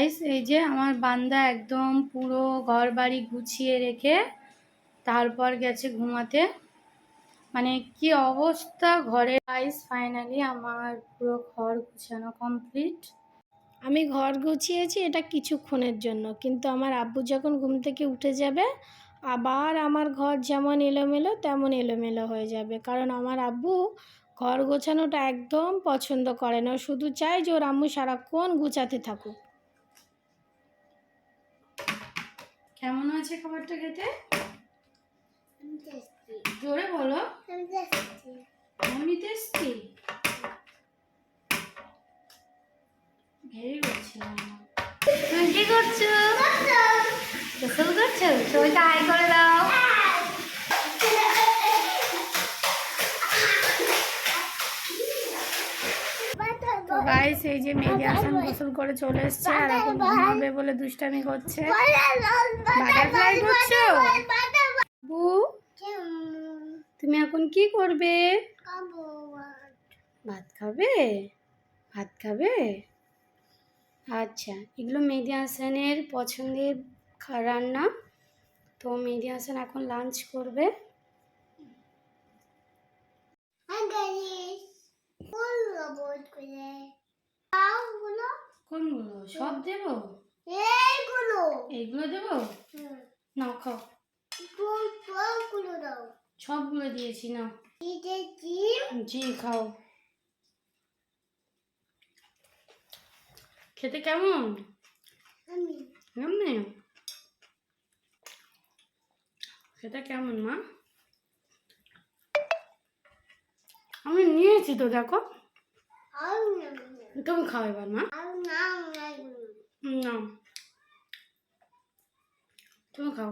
Guys এই যে আমার বান্দা একদম পুরো ঘর বাড়ি গুছিয়ে রেখে তারপর গেছে ঘুমাতে। মানে কি অবস্থা ঘরে। গাইস ফাইনালি আমার পুরো ঘর গুছানো কমপ্লিট আমি ঘর গুছিয়েছি এটা কিছুক্ষণের জন্য, কিন্তু আমার আব্বু যখন ঘুম থেকে উঠে যাবে, আবার আমার ঘর যেমন এলোমেলো তেমন এলোমেলো হয়ে যাবে। কারণ আমার আব্বু ঘর গোছানোটা একদম পছন্দ করে না। শুধু চায় যে ওর আম্মু সারাক্ষণ গুছাতে থাকুক। কেমন হয়েছে খাবারটা খেতে? জোরে বলো। টেস্টি ভেরি গুড ছিল। কি করছ? গোসল করছ? সবাইকে গাইস এই যে মেঘে আসান গোসল করে চলে এসছে, আর এখন ঘুমাবে বলে দুষ্টামি করছে। বাটারফ্লাই করছ বু তুমি এখন কি করবে? ভাত খাবে? ভাত খাবে? আচ্ছা এগুলো মেহেদি হাসানের পছন্দের রান্না। তো মেহেদি হাসান এখন লাঞ্চ করবে। কোনগুলো? সব দেবো? এইগুলো। দেবো? নাও খাও। সবগুলো দিয়েছি নাও। জি খাও। খেতে কেমন? এমনি খেতে কেমন মা? আমি নিয়েছি তো দেখো। তুমি খাও এবার মা। না তুমি খাও।